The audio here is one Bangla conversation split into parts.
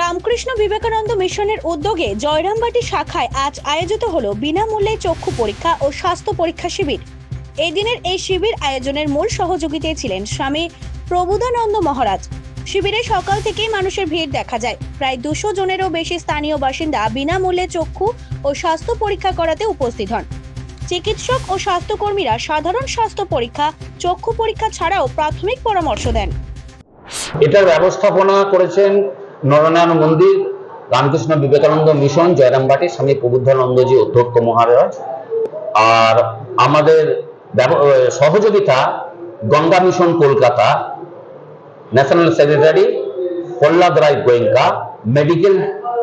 রামকৃষ্ণ বিবেকানন্দ মিশনের উদ্যোগে জয়রামবাটি শাখায় আজ আয়োজিত হলো বিনামূল্যে চক্ষু পরীক্ষা ও স্বাস্থ্য পরীক্ষা শিবির। এদিনের এই শিবির আয়োজনের মূল সহযোগিতায় ছিলেন স্বামী প্রবুধানন্দ মহারাজ। শিবিরে সকাল থেকেই মানুষের ভিড় দেখা যায়। প্রায় দুশো জনেরও বেশি স্থানীয় বাসিন্দা বিনামূল্যে চক্ষু ও স্বাস্থ্য পরীক্ষা করাতে উপস্থিত হন। চিকিৎসক ও স্বাস্থ্যকর্মীরা সাধারণ স্বাস্থ্য পরীক্ষা, চক্ষু পরীক্ষা ছাড়াও প্রাথমিক পরামর্শ দেন। এটার ব্যবস্থাপনা করেছেন নরনারায়ণ মন্দির রামকৃষ্ণ বিবেকানন্দ মিশন জয়রামবাটি স্বামী প্রবুদ্ধানন্দজি অধ্যক্ষ মহারাজ। আর আমাদের সহযোগিতা Ganga mission Kolkata national secretary Prahlad Rai Goenka medical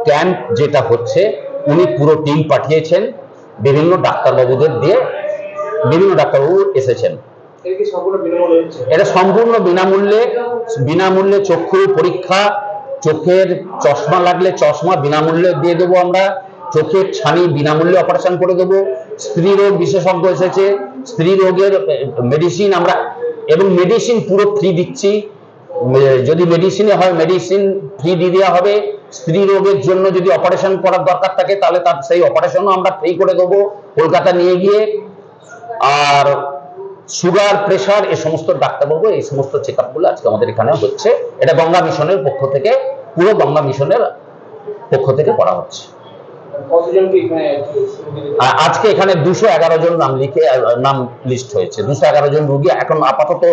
camp যেটা হচ্ছে উনি পুরো টিম পাঠিয়েছেন বিভিন্ন ডাক্তারবাবুদের দিয়ে বিভিন্ন ডাক্তারবাবু এসেছেন। এটা সম্পূর্ণ বিনামূল্যে বিনামূল্যে চক্ষু পরীক্ষা চোখের চশমা লাগলে চশমা বিনামূল্যে দিয়ে দেবো আমরা। চোখের ছানি বিনামূল্যে অপারেশন করে দেবো। স্ত্রী রোগ বিশেষজ্ঞ এসেছে। স্ত্রী রোগের মেডিসিন আমরা এবং মেডিসিন পুরো ফ্রি দিচ্ছি। যদি মেডিসিনে হয় মেডিসিন ফ্রি দিয়ে দেওয়া হবে। স্ত্রী রোগের জন্য যদি অপারেশন করার দরকার থাকে, তাহলে তার সেই অপারেশনও আমরা ফ্রি করে দেবো কলকাতা নিয়ে গিয়ে। আর সুগার প্রেশার এ সমস্ত ডাক্তারবাবু এই সমস্ত চেক আপগুলো আজকে আমাদের এখানে হচ্ছে। এটা গঙ্গা মিশনের পক্ষ থেকে পুরো গঙ্গা মিশনের পক্ষ থেকে করা হচ্ছে। আজকে এখানে দুশো এগারো জন নাম লিখে নাম লিস্ট হয়েছে। দুশো এগারো জন রুগী এখন আপাতত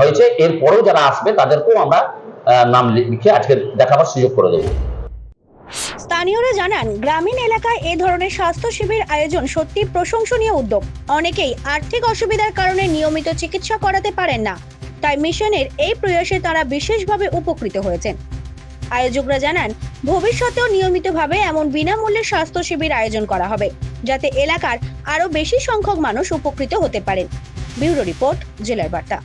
হয়েছে। এরপরেও যারা আসবে তাদেরকেও আমরা নাম লিখে আজকে দেখাবার সুযোগ করে দেবো। স্থানীয়রা জানান গ্রামীণ এলাকায় এ ধরনের স্বাস্থ্য শিবির আয়োজন সত্যি প্রশংসনীয় উদ্যোগ। অনেকেই আর্থিক অসুবিধার কারণে নিয়মিত চিকিৎসা করাতে পারেন না। তাই মিশনের এই প্রয়াসে তারা বিশেষভাবে উপকৃত হয়েছেন। আয়োজকরা জানান, ভবিষ্যতেও নিয়মিতভাবে এমন বিনামূল্যে স্বাস্থ্য শিবির আয়োজন করা হবে, যাতে এলাকার আরও বেশি সংখ্যক মানুষ উপকৃত হতে পারেন। ব্যুরো রিপোর্ট, জেলার বার্তা।